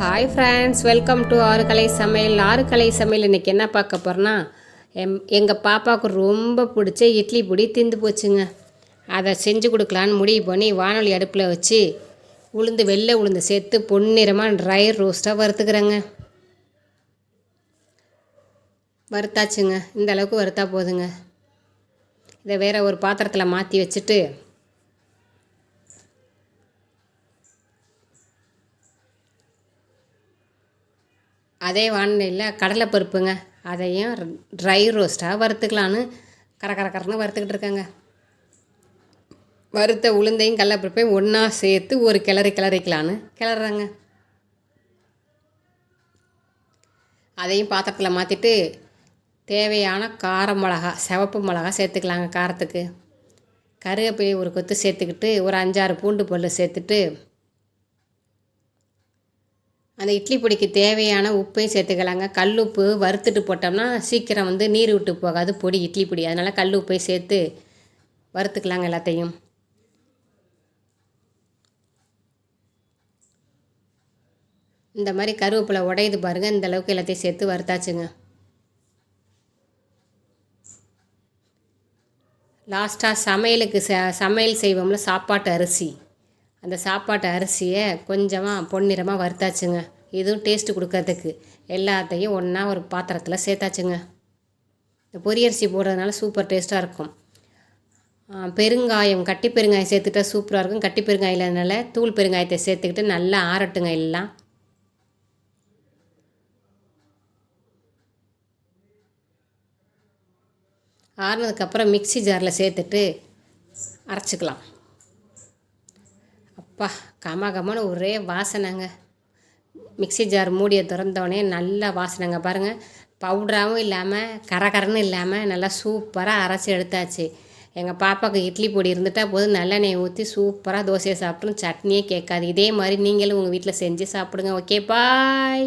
Hi friends welcome to Arukalai Samayal. Arukalai Samayal இன்றைக்கி என்ன பார்க்க போகிறோன்னா எம் எங்கள் பாப்பாவுக்கு ரொம்ப பிடிச்ச இட்லி பொடி திந்து போச்சுங்க. அதை செஞ்சு கொடுக்கலான்னு முடிவு பண்ணி வானொலி அடுப்பில் வச்சு உளுந்து வெள்ளை உளுந்து சேர்த்து பொன்னிறமாக ட்ரை ரோஸ்ட்டாக வறுத்துக்கிறேங்க. வறுத்தாச்சுங்க. இந்த அளவுக்கு வறுத்தா போதுங்க. இதை வேற ஒரு பாத்திரத்தில் மாற்றி வச்சுட்டு அதே வானிலையில் கடலைப்பருப்புங்க அதையும் ட்ரை ரோஸ்ட்டாக வறுத்துக்கலான்னு கர கர கரன்னு வறுத்துக்கிட்டு இருக்கேங்க. வறுத்த உளுந்தையும் கடலப்பருப்பையும் ஒன்றா சேர்த்து ஒரு கிளறி கிளறிக்கலான்னு கிளறாங்க அதையும் பாத்திரத்தில் மாற்றிட்டு தேவையான கார மிளகா சிவப்பு மிளகா சேர்த்துக்கலாங்க காரத்துக்கு. கருவேப்பிலை ஒரு கொத்து சேர்த்துக்கிட்டு ஒரு அஞ்சாறு பூண்டு பல் சேர்த்துட்டு அந்த இட்லி பொடிக்கு தேவையான உப்பையும் சேர்த்துக்கலாங்க. கல் உப்பு வறுத்துட்டு போட்டோம்னா சீக்கிரம் வந்து நீர் விட்டு போகாது பொடி இட்லி பொடி. அதனால் கல் உப்பையும் சேர்த்து வறுத்துக்கலாங்க எல்லாத்தையும். இந்த மாதிரி கருவேப்பிலை உடையுது பாருங்கள் இந்த அளவுக்கு எல்லாத்தையும் சேர்த்து வறுத்தாச்சுங்க. லாஸ்ட்டாக சமையலுக்கு ச சமையல் செய்வோம்ல சாப்பாட்டு அரிசி. அந்த சாப்பாட்டு அரிசியை கொஞ்சமாக பொன்னிறமாக வறுத்தாச்சுங்க. இதுவும் டேஸ்ட்டு கொடுக்கறதுக்கு. எல்லாத்தையும் ஒன்றா ஒரு பாத்திரத்தில் சேர்த்தாச்சுங்க. இந்த பொரியரிசி போடுறதுனால சூப்பர் டேஸ்ட்டாக இருக்கும். பெருங்காயம் கட்டி பெருங்காயம் சேர்த்துட்டா சூப்பராக இருக்கும். கட்டி பெருங்காயம் இல்லாதனால தூள் பெருங்காயத்தை சேர்த்துக்கிட்டு நல்லா ஆறட்டுங்க எல்லாம். ஆறுனதுக்கப்புறம் மிக்ஸி ஜாரில் சேர்த்துட்டு அரைச்சிக்கலாம். பா கம கமன்னு ஒரே வாசனைங்க. மிக்ஸி ஜார் மூடியை திறந்தோடனே நல்லா வாசனைங்க. பாருங்கள் பவுடராகவும் இல்லாமல் கரகரன்னு இல்லாமல் நல்லா சூப்பராக அரைச்சி எடுத்தாச்சு. எங்கள் பாப்பாவுக்கு இட்லி பொடி இருந்துட்டால் போதும் நல்லெண்ணெய் ஊற்றி சூப்பராக தோசையை சாப்பிட்ரும் சட்னியே கேட்காது. இதே மாதிரி நீங்களும் உங்கள் வீட்டில் செஞ்சு சாப்பிடுங்க. Okay bye.